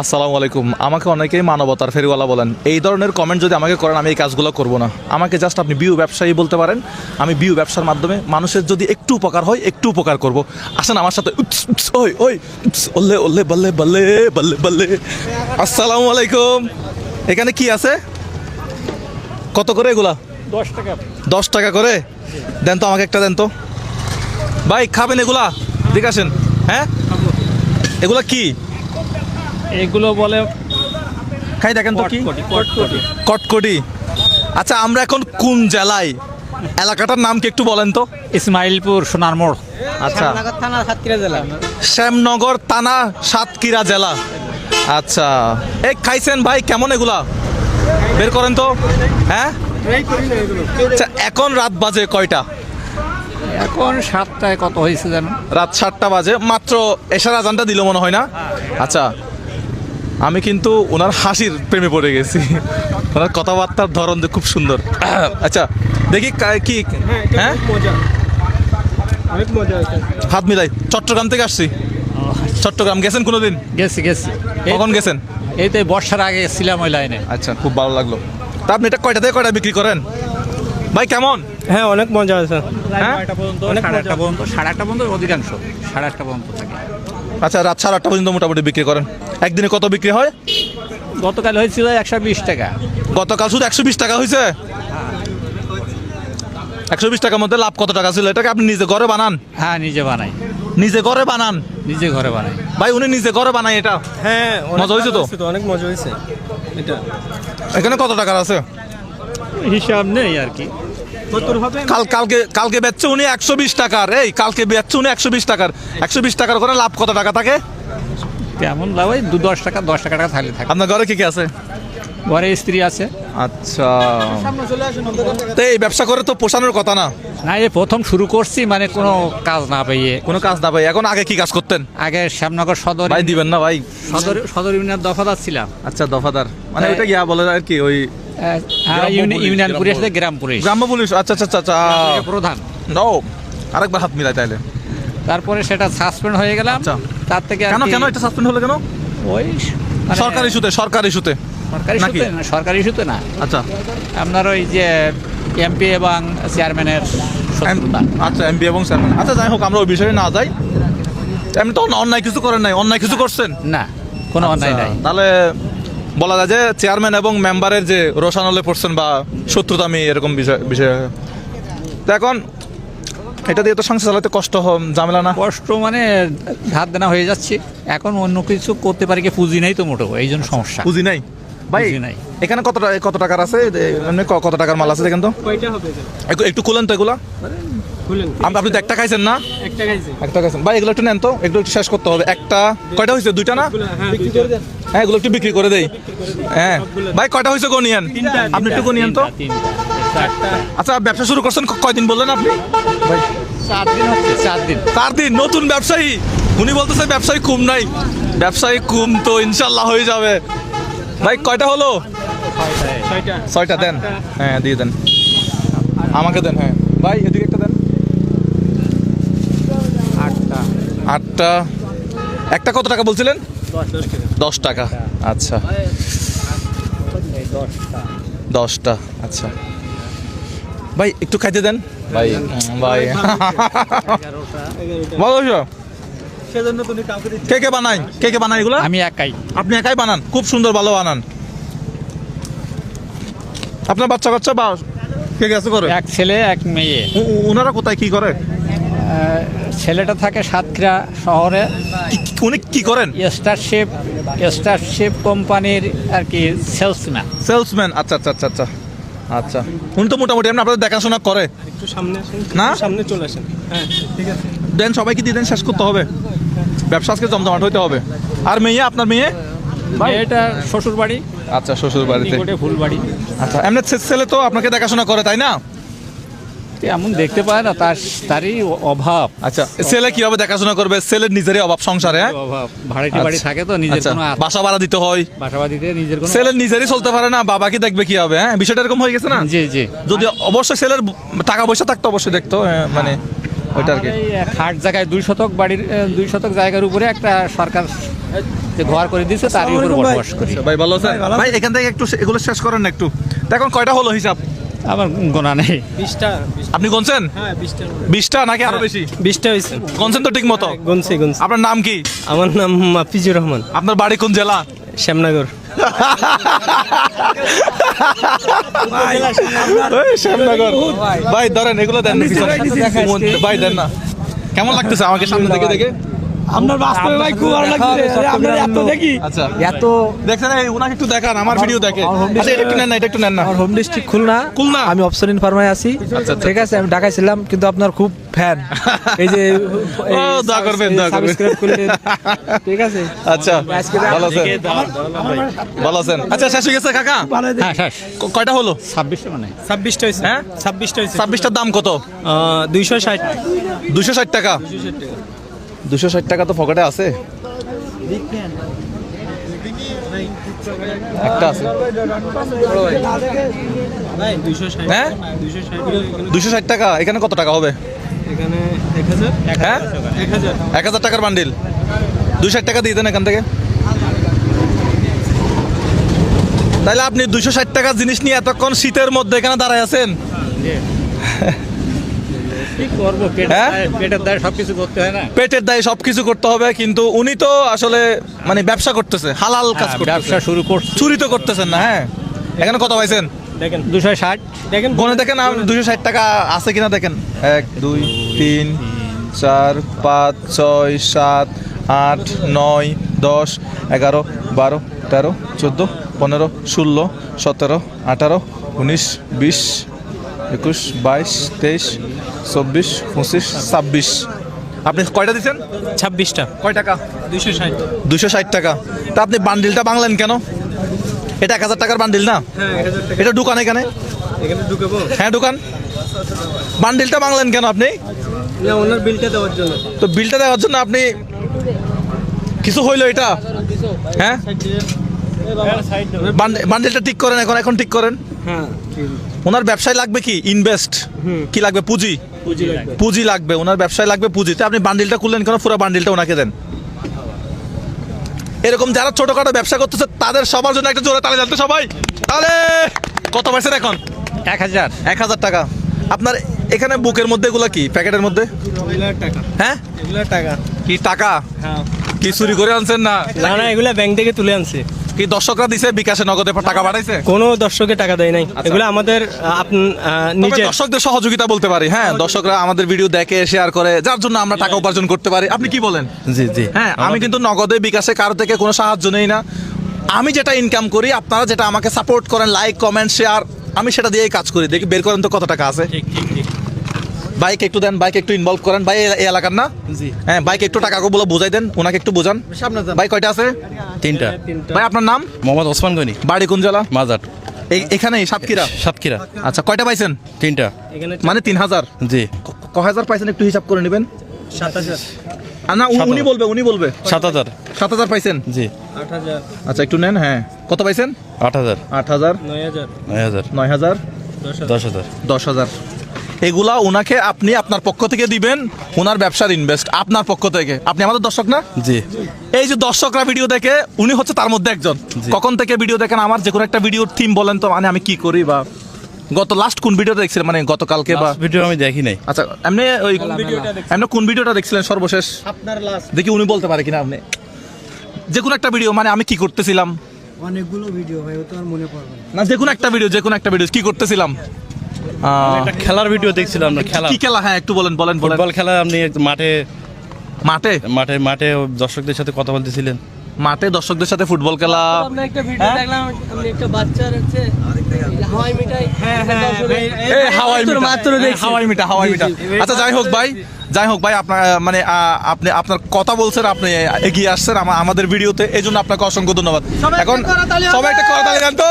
আসসালামু আলাইকুম। আমাকে অনেকেই মানবতার ফেরিওয়ালা বলেন। এই ধরনের কমেন্ট যদি আমাকে করেন আমি এই কাজগুলো করব না। আমাকে জাস্ট আপনি বিউ ব্যবসায়ী বলতে পারেন। আমি বিউ ব্যবসার মাধ্যমে মানুষের যদি একটু উপকার হয় একটু উপকার করব। আসেন আমার সাথে ওই ওই ওল্লে ওল্লে বল্লে বল্লে বল্লে বল্লে আসসালামু আলাইকুম। এখানে কি আছে? কত করে এগুলা? দশ টাকা। দশ টাকা করে? দেন তো আমাকে একটা দেন তো। ভাই খাবেন এগুলা? ঠিক আছেন হ্যাঁ? এগুলা কি? এগুলো বলে খাই দেখেন তো কি? কটকটি আচ্ছা আমরা এখন কোন জেলায়? এলাকাটার নাম কি একটু বলেন তো? ইসমাইলপুর সোনার মোড় আচ্ছা থানা সাতক্ষীরা জেলা। শ্যামনগর থানা সাতক্ষীরা জেলা। আচ্ছা। এই খাইছেন ভাই কেমন এগুলা? বের করেন তো। হ্যাঁ? আচ্ছা এখন রাত বাজে কয়টা? এখন সাতটায় কত হয়েছে জানো? রাত সাতটা বাজে। মাত্র এশার আজানটা দিল মনে হয় না? আচ্ছা। আমি কিন্তু ওনার হাসির প্রেমে পড়ে গেছি। ওনার কথাবার্তার ধরন যে খুব সুন্দর। আচ্ছা দেখি কা- কি হ্যাঁ মজা। হাত মিলাই চট্টগ্রাম থেকে আসছি। চট্টগ্রাম গেছেন কোনোদিন? গেছি গেছি। কখন গেছেন? এই তো এই বর্ষার আগে ছিলাম ওই লাইনে। আচ্ছা খুব ভালো লাগল। তা আপনি এটা কয়টা থেকে কয়টা বিক্রি করেন? ভাই কেমন? হ্যাঁ অনেক মজা হয়েছে হ্যাঁ? অনেক সাড়ে আটটা পর্যন্ত সাড়ে আটটা পর্যন্ত অধিকাংশ। সাড়ে আটটা পর্যন্ত থাকে। আচ্ছা রাত সাড়ে আটটা পর্যন্ত মোটামুটি বিক্রি করেন। একদিনে কত বিক্রি হয়? গতকাল হয়েছিল একশো বিশ টাকা। গতকাল শুধু একশো বিশ টাকা হয়েছে? একশো বিশ টাকার মধ্যে লাভ কত টাকা ছিল? এটাকে আপনি নিজে ঘরে বানান। হ্যাঁ নিজে বানাই। নিজে ঘরে বানান। নিজে ঘরে বানাই। ভাই উনি নিজে ঘরে বানায় এটা। হ্যাঁ মজা হয়েছে তো? অনেক মজা হয়েছে। এটা। এখানে কত টাকার আছে? হিসাব নেই আর কি। কাল কালকে কালকে বেচছে উনি একশো বিশ টাকার। এই কালকে বেচছে উনি একশো বিশ টাকার। একশো বিশ টাকার করে লাভ কত টাকা থাকে কেমন? লাভ ওই দু দশ টাকা দশ টাকা টাকা থাকলে থাকে। আপনার ঘরে কি কি আছে? ঘরে স্ত্রী আছে। আচ্ছা। তো এই ব্যবসা করে তো পোষানোর কথা না? না এই প্রথম শুরু করছি মানে কোনো কাজ না পেয়ে। কোনো কাজ না ভাই এখন আগে কি কাজ করতেন? আগে শ্যামনগর সদর ভাই দিবেন না ভাই। সদর সদর ইউনিয়ন দফাদার ছিলাম। আচ্ছা দফাদার। মানে হ্যাঁ। ওইটা গিয়া বলে আর কি ওই হ্যাঁ, ইউনিয়ন পুলিশ। গ্রাম পুলিশ। গ্রাম্য পুলিশ আচ্ছা আচ্ছা আচ্ছা আচ্ছা। প্রধান। নো আরেকবার হাত মিলাই তাইলে। তারপরে সেটা সাসপেন্ড হয়ে গেলাম। আচ্ছা। তার থেকে কেন কেন এটা সাসপেন্ড হলো কেন? ওই মানে সরকারি ইস্যুতে সরকারি ইস্যুতে। সরকারি ইস্যুতে না সরকারি ইস্যুতে না। আচ্ছা। আপনার ওই যে এমপি এবং চেয়ারম্যানের আচ্ছা এমপি এবং চেয়ারম্যান আচ্ছা যাই হোক আমরা ওই বিষয়ে না যাই। এমনি তো অন্যায় কিছু করেন নাই। অন্যায় কিছু করছেন? না কোনো অন্যায় আচ্ছা, নাই। তাহলে বলা যায় যে চেয়ারম্যান এবং মেম্বারের যে রোশানলে পড়ছেন বা শত্রুতামি এরকম বিষয় বিষয় তো এখন এটা দিয়ে তো সংসার চালাতে কষ্ট ঝামেলা না। কষ্ট মানে ধার দেনা হয়ে যাচ্ছে। এখন অন্য কিছু করতে পারি কি পুঁজি নেই তো মোটো এই জন্য সমস্যা। বুঝি নাই? ভাই পুঁজি নাই। এখানে কত কত টাকার আছে? এমনি কত টাকার মাল আছে দেখেন তো? কয়টা হবে এটা? একটু- খুলেন তো এগুলা। আপনি তো একটা খাইছেন না? একটা খাইছেন। ভাই এগুলো একটু নেন তো। এগুলো একটু শেষ করতে হবে। একটা কয়টা হয়েছে? দুইটা না? হ্যাঁ হ্যাঁ এগুলো একটু বিক্রি করে দেই। হ্যাঁ। ভাই কয়টা হয়েছে গো নিয়েন? আপনি একটু গো নিয়েন তো। আচ্ছা ব্যবসা শুরু করছেন কয়দিন বললেন আপনি? চার দিন চার দিন। নতুন ব্যবসায়ী। উনি বলতেছে, ব্যবসায়ী কুম নাই। ব্যবসায়ী কুম তো ইনশাল্লাহ হয়ে যাবে। ভাই, কয়টা হলো? ছয়টা দেন। হ্যাঁ দিয়ে দেন। আমাকে দেন হ্যাঁ। ভাই, এদিকে একটা দেন। আটটা আটটা। একটা কত টাকা বলছিলেন? দশ টাকা। আচ্ছা। দশটা আচ্ছা। ভাই একটু খাইতে দেন। ভাই ভাই। কে কে বানাই কে কে বানাই এগুলা? আমি একাই। আপনি একাই বানান? খুব সুন্দর ভালো বানান। আপনার বাচ্চা কাচ্চা বা কে কে আছে করে এক ছেলে এক মেয়ে। ওনারা কোথায় কি করে? ছেলেটা থাকে সাতক্ষীরা শহরে। উনি কি করেন? স্টারশিপ স্টারশিপ কোম্পানির আর কি সেলসম্যান। সেলসম্যান। আচ্ছা আচ্ছা আচ্ছা আচ্ছা। আচ্ছা। উনি তো মোটামুটি আপনি আপনাদের দেখাশোনা করে। একটু সামনে আসেন। না? সামনে চলে আসেন। হ্যাঁ ঠিক আছে। দেন সবাইকে দিয়ে দেন শেষ করতে হবে। ব্যবসা আজকে জমজমাট হইতে হবে। আর মেয়ে আপনার মেয়ে? এটা শ্বশুর বাড়ি আচ্ছা শ্বশুর বাড়িতে ফুল বাড়ি আচ্ছা এমনি ছেলে তো আপনাকে দেখাশোনা করে তাই না? এমন দেখতে পায় না তার তারই অভাব। আচ্ছা ছেলে কীভাবে দেখাশোনা করবে? ছেলের নিজেরই অভাব সংসারে হ্যাঁ? অভাব। ভাড়াটি বাড়ি আচ্ছা। থাকে তো নিজের আচ্ছা কোনো বাসা ভাড়া দিতে হয়। বাসাবাড়িতে নিজের কোনো ছেলের নিজেরই চলতে পারে না বাবা কি দেখবে কি হবে হ্যাঁ? বিষয়টা এরকম হয়ে গেছে না? জি জি। যদি অবশ্যই ছেলের টাকা পয়সা থাকতো অবশ্যই দেখতো হ্যাঁ, মানে ওইটা আর কি। খাট জায়গায় দুই শতক বাড়ির দুই শতক জায়গার উপরে একটা সরকার যে ঘর করে দিয়েছে তারই উপরে বসবাস করি। ভাই ভালো ভাই এখান থেকে একটু এগুলো শেষ করেন না একটু। তো এখন কয়টা হলো হিসাব? আমার গোনা নেই। বিশটা আপনি গনছেন? হ্যাঁ বিশটা নাকি আরও বেশি? বিশটা হয়েছে। গনছেন তো ঠিক মতো? গুনছি গুনছি। আপনার নাম কি? আমার নাম মাফিজুর রহমান। আপনার বাড়ি কোন জেলা? শ্যামনগর। শ্যামনগর। ভাই ধরেন এগুলো দেন। ভাই দেন না। কেমন লাগতেছে আমাকে সামনে থেকে দেখে? আপনার বাস্তবে ভাই খুব ভালো লাগছে। আপনার এত দেখি। আচ্ছা। এত দেখছেন এই উনাকে একটু দেখান আমার ভিডিও দেখে। আচ্ছা এটা একটু নেন না এটা একটু নেন না। আমার হোম ডিস্ট্রিক্ট খুলনা। খুলনা? আমি অপশন ফার্মায় আছি। আচ্ছা। ঠিক আছে আমি ঢাকায় ছিলাম কিন্তু আপনার খুব ফ্যান এই যে ও, দোয়া করবেন, দোয়া করবেন। ঠিক আছে। আচ্ছা ভালো আছেন। ভালো আছেন। আচ্ছা শেষ হয়ে গেছে কাকা? হ্যাঁ শেষ। কয়টা হলো? ছাব্বিশটা মানে। ছাব্বিশটা হয়েছে। হ্যাঁ? ছাব্বিশটা হয়েছে। ছাব্বিশটার দাম কত? দুইশো ষাট। দুশো ষাট টাকা। দুশো ষাট টাকা তো পকেটে আছে। একটা আছে। হ্যাঁ? দুশো ষাট টাকা এখানে কত টাকা হবে? এক হাজার হ্যাঁ? এক হাজার। টাকার বান্ডিল। ষাট টাকা দিয়ে দেন এখান থেকে। তাহলে আপনি দুশো ষাট টাকার জিনিস নিয়ে এতক্ষণ শীতের মধ্যে এখানে দাঁড়ায় আছেন? করব পেটের হ্যাঁ? দায়ে- পেটের দায় সবকিছু করতে হবে কিন্তু উনি তো আসলে মানে ব্যবসা করতেছে হালাল কাজ হ্যাঁ, ব্যবসা শুরু করছি। চুরি তো করতেছেন না হ্যাঁ? এখানে কত পাইছেন? দেখেন দুশো ষাট। দেখেন গনে দেখেন দুশো ষাট টাকা আছে কিনা দেখেন। এক দুই তিন চার পাঁচ ছয় সাত আট নয় দশ এগারো বারো তেরো চোদ্দ পনেরো ষোলো সতেরো আঠারো উনিশ বিশ একুশ বাইশ তেইশ চব্বিশ পঁচিশ ছাব্বিশ। আপনি কয়টা দিচ্ছেন? ছাব্বিশটা। কয় টাকা? দুইশো ষাট। দুশো ষাট টাকা। তা আপনি বান্ডিলটা বাংলেন কেন? এটা এক হাজার টাকার বান্ডিল না? হ্যাঁ এটা দোকান এখানে? হ্যাঁ দোকান। বান্ডিলটা বাংলেন কেন আপনি? ওনার বিলটা দেওয়ার জন্য। তো বিলটা দেওয়ার জন্য আপনি কিছু হইল এটা? হ্যাঁ? বান্ড- বান্ডিলটা ঠিক করেন এখন এখন ঠিক করেন? হ্যাঁ ওনার ব্যবসায় লাগবে কি? ইনভেস্ট কি লাগবে? পুঁজি। পুঁজি লাগবে। পুঁজি লাগবে। ওনার ব্যবসায় লাগবে পুঁজি। তো আপনি বান্ডিলটা খুললেন কেন? পুরো বান্ডিলটা ওনাকে দেন। এরকম যারা ছোটখাটো ব্যবসা করতেছে তাদের সবার জন্য একটা জোরে তালে জানতে সবাই। তাহলে কত পাইছেন এখন? এক হাজার। এক হাজার টাকা। আপনার এখানে বুকের মধ্যে এগুলো কি? প্যাকেটের মধ্যে? হ্যাঁ? টাকা। কি টাকা? হ্যাঁ। কি চুরি করে আনছেন না? না না এগুলা ব্যাংক থেকে তুলে আনছি। কি দর্শকরা দিছে বিকাশে নগদে টাকা পাঠাইছে কোনো দর্শকে টাকা দেয় নাই। এগুলো আমাদের নিজের। দর্শকদের সহযোগিতা বলতে পারি হ্যাঁ দর্শকরা আমাদের ভিডিও দেখে শেয়ার করে যার জন্য আমরা টাকা উপার্জন করতে পারি। আপনি কি বলেন? জি জি। হ্যাঁ আমি কিন্তু নগদে বিকাশে কারও থেকে কোনো সাহায্য নেই না। আমি যেটা ইনকাম করি আপনারা যেটা আমাকে সাপোর্ট করেন লাইক কমেন্ট শেয়ার আমি সেটা দিয়েই কাজ করি। দেখি বের করেন তো কত টাকা আছে। বাইক একটু দেন বাইক একটু ইনভলভ করেন। ভাই এই- এলাকার না? জি। হ্যাঁ বাইক একটু টাকা বলে বোঝাই দেন ওনাকে একটু বোঝান। ভাই কয়টা আছে? তিনটা। ভাই আপনার নাম? মোহাম্মদ ওসমান গনি। বাড়ি কোন জেলা? মাজার। এই- এখানেই সাতক্ষীরা? সাতক্ষীরা। আচ্ছা কয়টা পাইছেন? তিনটা। এখানে মানে তিন হাজার? জি। ক- হাজার পাইছেন একটু হিসাব করে নেবেন। সাত হাজার। আর না উনি বলবে উনি বলবে। সাত হাজার। সাত হাজার পাইছেন? জি। আট হাজার। আচ্ছা একটু নেন হ্যাঁ। কত পাইছেন? আট হাজার। আট হাজার। নয় হাজার। নয় হাজার। নয় হাজার। দশ হাজার। দশ হাজার। এগুলা ওনাকে আপনি আপনার পক্ষ থেকে দিবেন ওনার ব্যবসার ইনভেস্ট আপনার পক্ষ থেকে। আপনি আমাদের দর্শক না? জি। এই যে দর্শকরা ভিডিও দেখে উনি হচ্ছে তার মধ্যে একজন। কখন থেকে ভিডিও দেখেন আমার? যে কোনো একটা ভিডিওর থিম বলেন তো মানে আমি কি করি বা গত লাস্ট কোন ভিডিওটা দেখছিলেন? মানে গতকালকে বা ভিডিও আমি দেখি নাই। আচ্ছা এমনি ওই। এমনি কোন ভিডিওটা দেখছিলেন সর্বশেষ? আপনার লাস্ট দেখি উনি বলতে পারে কিনা আপনি। যে কোনো একটা ভিডিও মানে আমি কি করতেছিলাম? অনেকগুলো ভিডিও ভাই ও তো আর মনে পড়বে না। যে কোনো একটা ভিডিও যে কোনো একটা ভিডিও কি করতেছিলাম? একটা খেলার ভিডিও দেখছিলাম খেলা। কি খেলা? হ্যাঁ একটু বলেন বলেন ফুটবল খেলা আপনি মাঠে মাঠে? মাঠে মাঠে দর্শকদের সাথে কথা বলতেছিলেন। মাঠে দর্শকদের সাথে ফুটবল খেলা? একটা ভিডিও দেখলাম একটা বাচ্চার হচ্ছে হাওয়াই মিঠাই। হ্যাঁ হ্যাঁ হাওয়াই মিঠা মাত্র হাওয়াই মিঠা হাওয়াই মিঠা। আচ্ছা যাই হোক ভাই। যাই হোক ভাই আপনার মানে আপনি আপনার কথা বলছেন আপনি এগিয়ে আসছেন আমাদের ভিডিওতে এই জন্য আপনাকে অসংখ্য ধন্যবাদ। এখন সবাই একটা করতালি দেন তো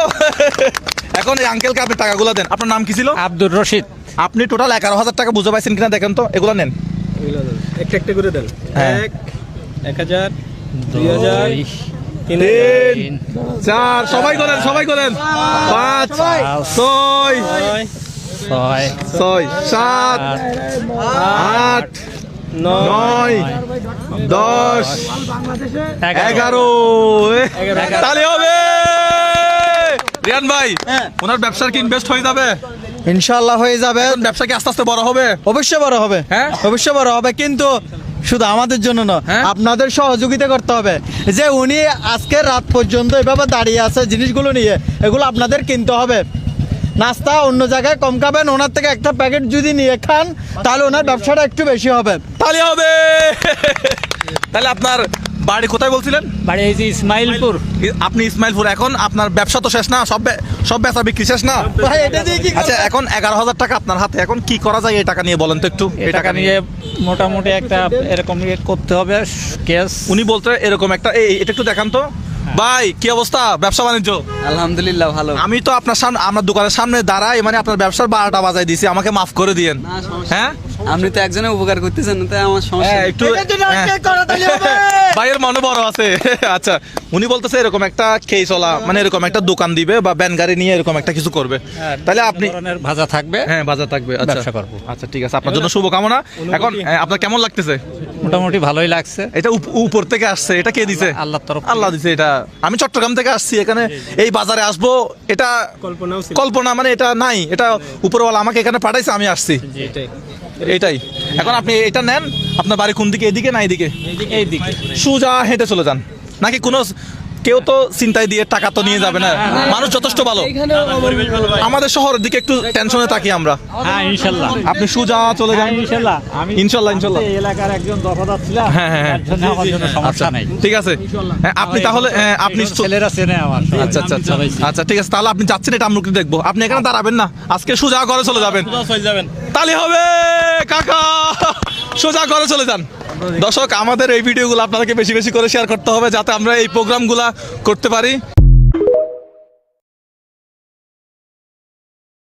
এখন এই আঙ্কেলকে আপনি টাকাগুলো দেন। আপনার নাম কি ছিল? আব্দুর রশিদ। আপনি টোটাল এগারো হাজার টাকা বুঝে পাইছেন কিনা দেখেন তো এগুলো নেন। একটা একটা করে দেন। হ্যাঁ। এক এক হাজার দুই হাজার তিন তিন চার সবাই করেন সবাই করেন পাঁচ ছয় ছয়। সাত আট নয়। দশ এগারো। তাহলে হবে। রিয়ান ভাই ওনার ব্যবসার কি ইনভেস্ট হয়ে যাবে? ইনশাল্লাহ হয়ে যাবে। ব্যবসা কি আস্তে আস্তে বড় হবে? অবশ্যই বড় হবে। হ্যাঁ? অবশ্যই বড় হবে কিন্তু শুধু আমাদের জন্য না হ্যাঁ? আপনাদের সহযোগিতা করতে হবে। যে উনি আজকে রাত পর্যন্ত এভাবে দাঁড়িয়ে আছে জিনিসগুলো নিয়ে এগুলো আপনাদের কিনতে হবে। নাস্তা অন্য জায়গায় কম খাবেন ওনার থেকে একটা প্যাকেট যদি নিয়ে খান তাহলে ওনার ব্যবসাটা একটু বেশি হবে। তাহলে হবে। তাহলে আপনার বাড়ি কোথায় বলছিলেন? বাড়ি এই যে ইসমাইলপুর। আপনি ইসমাইলপুর এখন আপনার ব্যবসা তো শেষ না সব সব বেচা বিক্রি শেষ না? ভাই এটা দিয়ে কি আচ্ছা এখন এগারো হাজার টাকা আপনার হাতে এখন কি করা যায় এই টাকা নিয়ে বলেন তো একটু এই টাকা নিয়ে। মোটামুটি একটা এরকম করতে হবে কেস উনি বলতে এরকম একটা এটা একটু দেখান তো। ভাই কি অবস্থা? ব্যবসা বাণিজ্য? আলহামদুলিল্লাহ ভালো। আমি তো আপনার সামনে আমার দোকানের সামনে দাঁড়াই মানে আপনার ব্যবসার বারোটা বাজায় দিছি আমাকে মাফ করে দিয়েন। হ্যাঁ? আপনি তো একজনে উপকার করতেছেন তাই আমার সমস্যা হ্যাঁ, একটু হ্যাঁ। ভাইয়ের মনে বড় আছে। আচ্ছা উনি বলতেছে এরকম একটা খেয়ে চলা মানে এরকম একটা দোকান দিবে বা ব্যান গাড়ি নিয়ে এরকম একটা কিছু করবে। তাহলে আপনি ভাজা থাকবে হ্যাঁ বাজার থাকবে আচ্ছা। করব। আচ্ছা ঠিক আছে আপনার জন্য শুভকামনা। এখন হ্যাঁ, আপনার কেমন লাগতেছে? মোটামুটি ভালোই লাগছে। এটা উপ- উপর থেকে আসছে এটা কে দিছে? আল্লাহর তরফ আল্লাহ দিছে এটা। আমি চট্টগ্রাম থেকে আসছি এখানে এই বাজারে আসব এটা কল্পনাও ছিল। কল্পনা মানে এটা নাই এটা উপরওয়ালা আমাকে এখানে পাঠাইছে আমি আসছি। এটাই। এখন আপনি এটা নেন আপনার বাড়ি কোন দিকে? এদিকে না এদিকে? সুজা দিকে সোজা হেঁটে চলে যান। নাকি কোনো কেউ তো চিন্তায় দিয়ে টাকা তো নিয়ে যাবে না। মানুষ যথেষ্ট ভালো। আমাদের শহরের দিকে একটু টেনশনে থাকি আমরা। হ্যাঁ ইনশাল্লাহ। আপনি সোজা চলে যান। হ্যাঁ, ইনশাল্লাহ আমি ইনশাল্লাহ, এলাকার একজন দফাদার ছিলাম হ্যাঁ, হ্যাঁ, হ্যাঁ। সমস্যা নাই। ঠিক আছে। হ্যাঁ, আপনি তাহলে হ্যাঁ, আপনি ছেলেরা চেনে আমার আচ্ছা আচ্ছা আচ্ছা। আচ্ছা ঠিক আছে তাহলে আপনি যাচ্ছেন এটা আমরা দেখব। আপনি এখানে দাঁড়াবেন না। আজকে সুজা ঘরে চলে যাবেন। চলে যাবেন। তালি হবে কাকা। সোজা ঘরে চলে যান। দর্শক, আমাদের এই ভিডিওগুলো আপনাদেরকে বেশি বেশি করে শেয়ার করতে হবে যাতে আমরা এই প্রোগ্রামগুলো করতে পারি।